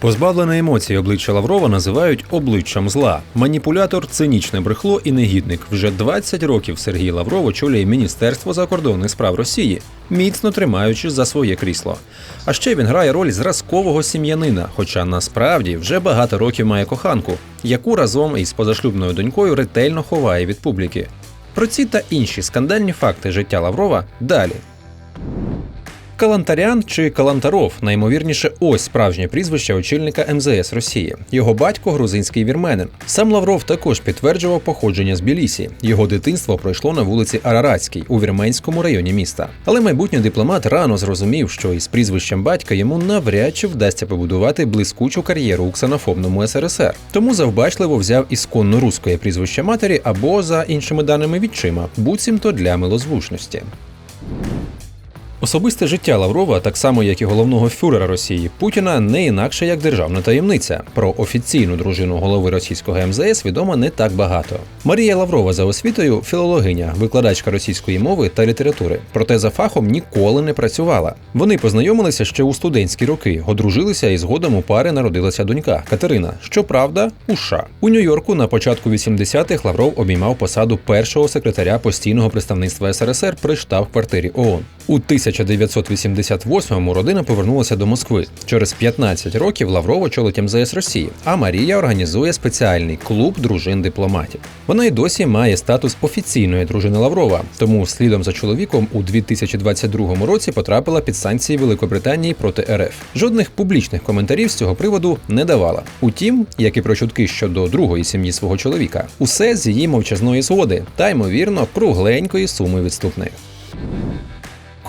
Позбавлене емоцій обличчя Лаврова називають обличчям зла. Маніпулятор, цинічне брехло і негідник. Вже 20 років Сергій Лавров очолює Міністерство закордонних справ Росії, міцно тримаючись за своє крісло. А ще він грає роль зразкового сім'янина, хоча насправді вже багато років має коханку, яку разом із позашлюбною донькою ретельно ховає від публіки. Про ці та інші скандальні факти життя Лаврова далі. Калантарян чи Калантаров наймовірніше ось справжнє прізвище очільника МЗС Росії. Його батько грузинський вірменин. Сам Лавров також підтверджував походження з Білісі. Його дитинство пройшло на вулиці Араратській у вірменському районі міста. Але майбутній дипломат рано зрозумів, що із прізвищем батька йому навряд чи вдасться побудувати блискучу кар'єру у ксенофобному СРСР. Тому завбачливо взяв ісконно руське прізвище матері або за іншими даними відчима, буцімто для милозвучності. Особисте життя Лаврова, так само як і головного фюрера Росії Путіна, не інакше як державна таємниця. Про офіційну дружину голови російського МЗС відомо не так багато. Марія Лаврова за освітою філологиня, викладачка російської мови та літератури. Проте за фахом ніколи не працювала. Вони познайомилися ще у студентські роки, одружилися і згодом у пари народилася донька Катерина. Щоправда, у США. у Нью-Йорку на початку 80-х Лавров обіймав посаду першого секретаря постійного представництва СРСР при штаб-квартирі ООН. У 1988-му родина повернулася до Москви. Через 15 років Лавров очолить МЗС Росії, а Марія організує спеціальний клуб дружин дипломатів. Вона й досі має статус офіційної дружини Лаврова, тому слідом за чоловіком у 2022 році потрапила під санкції Великобританії проти РФ. Жодних публічних коментарів з цього приводу не давала. Утім, як і про чутки щодо другої сім'ї свого чоловіка, усе з її мовчазної згоди та ймовірно кругленької суми відступних.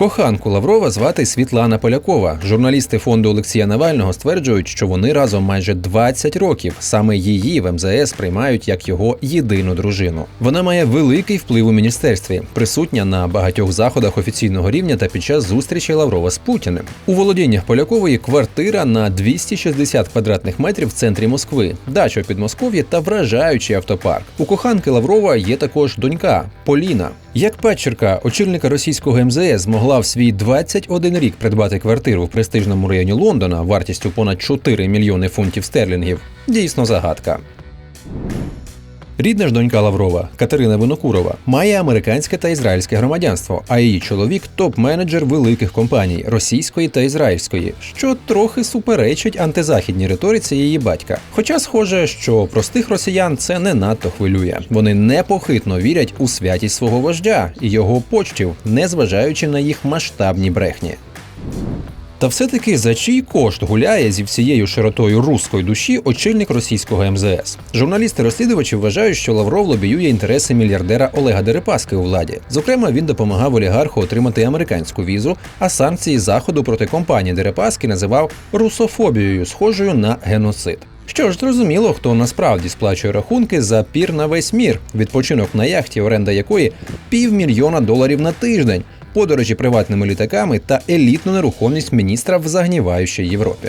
Коханку Лаврова звати Світлана Полякова. Журналісти фонду Олексія Навального стверджують, що вони разом майже 20 років. Саме її в МЗС приймають як його єдину дружину. Вона має великий вплив у міністерстві, присутня на багатьох заходах офіційного рівня та під час зустрічі Лаврова з Путіним. У володіннях Полякової квартира на 260 квадратних метрів в центрі Москви, дача у Підмосков'ї та вражаючий автопарк. У коханки Лаврова є також донька Поліна. Як падчерка, очільника російського МЗС змогла в свій 21 рік придбати квартиру в престижному районі Лондона вартістю понад 4 мільйони фунтів стерлінгів, дійсно загадка. Рідна ж донька Лаврова Катерина Винокурова має американське та ізраїльське громадянство, а її чоловік топ-менеджер великих компаній російської та ізраїльської, що трохи суперечить антизахідній риториці її батька. Хоча схоже, що простих росіян це не надто хвилює. Вони непохитно вірять у святість свого вождя і його почтів, незважаючи на їх масштабні брехні. Та все-таки за чий кошт гуляє зі всією широтою руської душі очільник російського МЗС. Журналісти-розслідувачі вважають, що Лавров лобіює інтереси мільярдера Олега Дерипаски у владі. Зокрема, він допомагав олігарху отримати американську візу, а санкції заходу проти компанії Дерипаски називав русофобією, схожою на геноцид. Що ж, зрозуміло, хто насправді сплачує рахунки за пір на весь мір, відпочинок на яхті, оренда якої півмільйона доларів на тиждень подорожі приватними літаками та елітну нерухомість міністра в загніваючій Європі.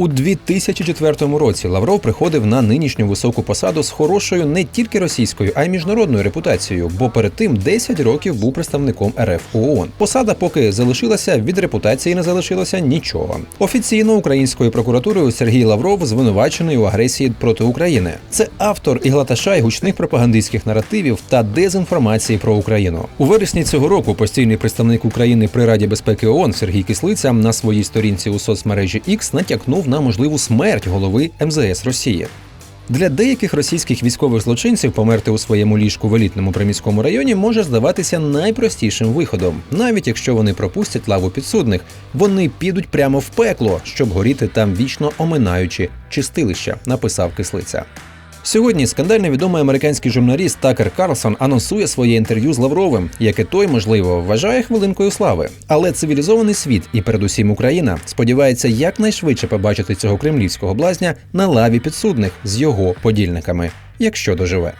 У 2004 році Лавров приходив на нинішню високу посаду з хорошою не тільки російською, а й міжнародною репутацією, бо перед тим 10 років був представником РФ ООН. Посада поки залишилася, від репутації не залишилося нічого. Офіційно українською прокуратурою Сергій Лавров звинувачений у агресії проти України. Це автор і глаташай гучних пропагандистських наративів та дезінформації про Україну. У вересні цього року постійний представник України при Раді безпеки ООН Сергій Кислиця на своїй сторінці у соцмережі X натякнув на можливу смерть голови МЗС Росії. Для деяких російських військових злочинців померти у своєму ліжку в елітному приміському районі може здаватися найпростішим виходом, навіть якщо вони пропустять лаву підсудних, вони підуть прямо в пекло, щоб горіти там вічно оминаючи чистилища, написав кислиця. Сьогодні скандально відомий американський журналіст Такер Карлсон анонсує своє інтерв'ю з Лавровим, яке той, можливо, вважає хвилинкою слави. Але цивілізований світ і передусім Україна сподівається якнайшвидше побачити цього кремлівського блазня на лаві підсудних з його подільниками, якщо доживе.